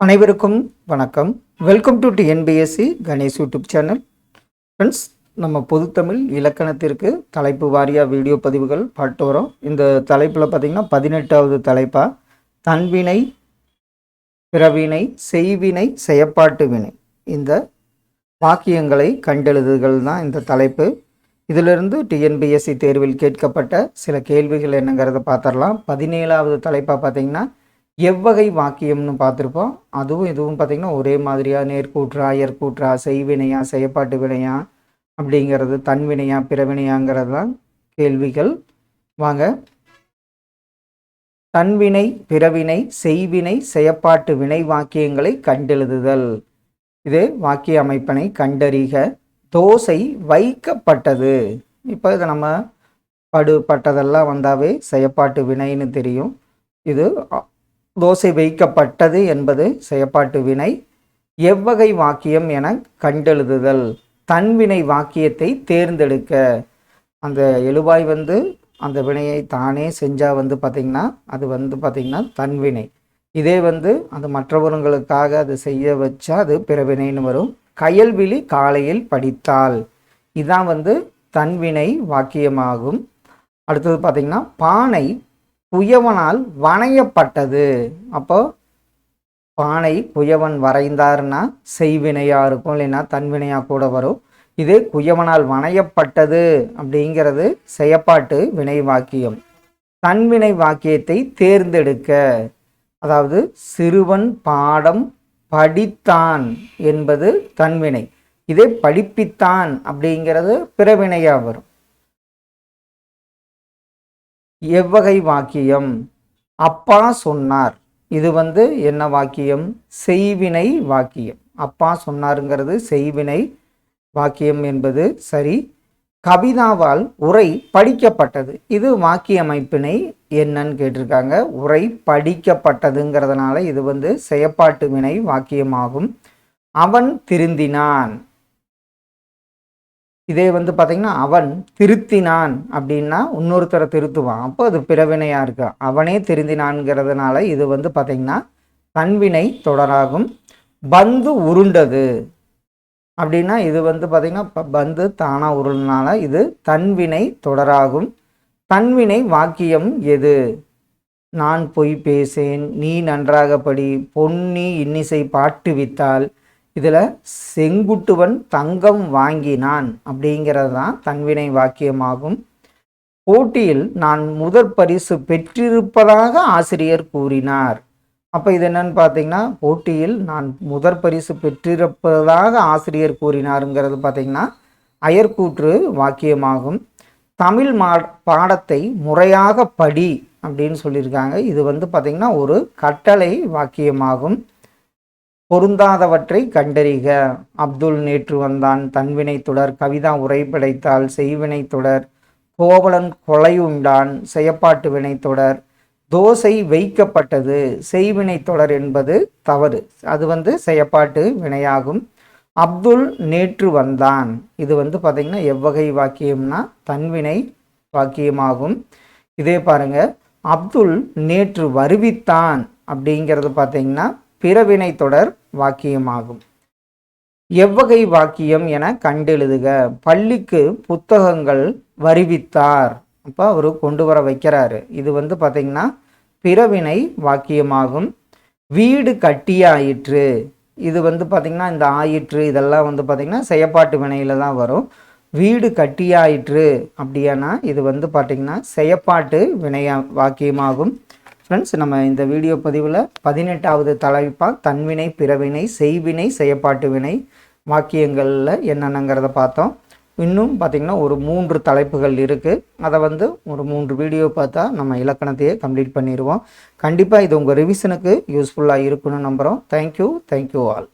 அனைவருக்கும் வணக்கம். Welcome to TNPSC Ganesh YouTube channel friends நம்ம பொதுத்தமிழ் இலக்கணத்திற்கு தலைப்பு வாரியாக வீடியோ பதிவுகள் பாட்டு வரோம். இந்த தலைப்பில் பார்த்திங்கன்னா பதினெட்டாவது தலைப்பாக தன்வினை பிறவினை செய்வினை செயப்பாட்டு வினை. இந்த வாக்கியங்களை கண்டெழுதுகள் தான் இந்த தலைப்பு. இதிலிருந்து டிஎன்பிஎஸ்சி தேர்வில் கேட்கப்பட்ட சில கேள்விகள் என்னங்கிறத பார்த்துடலாம் பதினேழாவது தலைப்பாக பார்த்தீங்கன்னா எவ்வகை வாக்கியம்னு பார்த்துருப்போம். அதுவும் இதுவும் பார்த்திங்கன்னா ஒரே மாதிரியாக நேர்கூற்றா ஏற்கூற்றா செய்வினையா செயப்பாட்டு வினையா அப்படிங்கிறது தன்வினையா பிறவினையாங்கிறது தான் கேள்விகள். வாங்க. தன்வினை பிறவினை செய்வினை செயப்பாட்டு வினை வாக்கியங்களை கண்டெழுதுதல். இது வாக்கிய அமைப்பினை கண்டறிக. தோசை வைக்கப்பட்டது. இப்போ இதை நம்ம படுபட்டதெல்லாம் வந்தாவே செயப்பாட்டு வினைன்னு தெரியும். இது தோசை வைக்கப்பட்டது என்பது செயப்பாட்டு வினை. எவ்வகை வாக்கியம் என கண்டெழுதுதல். தன்வினை வாக்கியத்தை தேர்ந்தெடுக்க. அந்த எழுவாய் வந்து அந்த வினையை தானே செஞ்சால் வந்து பார்த்திங்கன்னா அது வந்து பார்த்திங்கன்னா தன்வினை இதே வந்து அது மற்றவர்களுக்காக அது செய்ய வச்சா அது பிறவினைன்னு வரும். கயல்விழி காலையில் படித்தால். இதான் வந்து தன்வினை வாக்கியமாகும். அடுத்தது பார்த்திங்கன்னா பானை குயவனால் வணையப்பட்டது. அப்போ பானை குயவன் வரைந்தார்னா செய்வினையாக இருக்கும் இல்லைன்னா தன்வினையாக கூட வரும். இது குயவனால் வணையப்பட்டது அப்படிங்கிறது செயப்பாட்டு வினை வாக்கியம். தன்வினை வாக்கியத்தை தேர்ந்தெடுக்க அதாவது சிறுவன் பாடம் படித்தான் என்பது தன்வினை. இதே படிப்பித்தான் அப்படிங்கிறது பிறவினையாக வரும். எவ்வகை வாக்கியம்? அப்பா சொன்னார். இது வந்து என்ன வாக்கியம்? செய்வினை வாக்கியம். அப்பா சொன்னாருங்கிறது செய்வினை வாக்கியம் என்பது சரி. கவிதாவால் உரை படிக்கப்பட்டது. இது வாக்கிய அமைப்பினை என்னன்னு கேட்டிருக்காங்க. உரை படிக்கப்பட்டதுங்கிறதுனால இது வந்து செயப்பாட்டு வினை வாக்கியமாகும். அவன் திருந்தினான். இதே வந்து பார்த்தீங்கன்னா அவன் திருத்தினான் அப்படின்னா இன்னொருத்தரை திருத்துவான். அப்போ அது பிறவினையாக இருக்கு. அவனே திருந்தினான்ங்கிறதுனால இது வந்து பார்த்தீங்கன்னா தன்வினை தொடராகும். பந்து உருண்டது அப்படின்னா இது வந்து பார்த்திங்கன்னா பந்து தானாக உருள்னால இது தன்வினை தொடராகும். தன்வினை வாக்கியம் எது? நான் பொய் பேசேன் நீ நன்றாக படி பொன்னி இன்னிசை பாட்டு வித்தால் இதில் செங்குட்டுவன் தங்கம் வாங்கினான் அப்படிங்கிறது தான் தன்வினை வாக்கியமாகும். போட்டியில் நான் முதற் பரிசு பெற்றிருப்பதாக ஆசிரியர் கூறினார். அப்போ இது என்னன்னு பார்த்தீங்கன்னா போட்டியில் நான் முதற் பரிசு பெற்றிருப்பதாக ஆசிரியர் கூறினாருங்கிறது பார்த்தீங்கன்னா அயற்கூற்று வாக்கியமாகும். தமிழ் மா பாடத்தை முறையாக படி அப்படின்னு சொல்லியிருக்காங்க. இது வந்து பார்த்திங்கன்னா ஒரு கட்டளை வாக்கியமாகும். பொருந்தாதவற்றை கண்டறிக. அப்துல் நேற்று வந்தான். தன்வினை தொடர். கவிதா உரை படைத்தால் செய்வினை தொடர். கோவலன் கொலையுண்டான் செயப்பாட்டு வினை தொடர். தோசை வைக்கப்பட்டது. செய்வினை தொடர் என்பது தவறு. அது வந்து செயப்பாட்டு வினையாகும். அப்துல் நேற்று வந்தான். இது வந்து பார்த்திங்கன்னா எவ்வகை வாக்கியம்னா தன்வினை வாக்கியமாகும். இதே பாருங்க. அப்துல் நேற்று வருவித்தான் அப்படிங்கிறது பார்த்தீங்கன்னா பிறவினை தொடர் வாக்கியமாகும். எவ்வகை வாக்கியம் என கண்டெழுதுக. பள்ளிக்கு புத்தகங்கள் வருவித்தார். அப்போ அவர் கொண்டு வர வைக்கிறாரு. இது வந்து பார்த்திங்கன்னா பிறவினை வாக்கியமாகும். வீடு கட்டியாயிற்று. இது வந்து பார்த்திங்கன்னா இந்த ஆயிற்று இதெல்லாம் வந்து பார்த்திங்கன்னா செயப்பாட்டு வினையில் தான் வரும். வீடு கட்டியாயிற்று அப்படியானா இது வந்து பார்த்திங்கன்னா செயப்பாட்டு வினையா வாக்கியமாகும். ஃப்ரெண்ட்ஸ் நம்ம இந்த வீடியோ பதிவில் பதினெட்டாவது தலைப்பாக தன்வினை பிறவினை செய்வினை செயப்பாட்டு வினை வாக்கியங்களில் என்னென்னங்கிறத பார்த்தோம். இன்னும் பார்த்திங்கன்னா ஒரு மூன்று தலைப்புகள் இருக்குது அதை வந்து ஒரு மூன்று வீடியோ பார்த்தா நம்ம இலக்கணத்தையே கம்ப்ளீட் பண்ணிடுவோம் கண்டிப்பாக இது உங்கள் ரிவிஷனுக்கு யூஸ்ஃபுல்லாக இருக்குன்னு நம்புகிறோம் தேங்க்யூ தேங்க்யூ ஆல்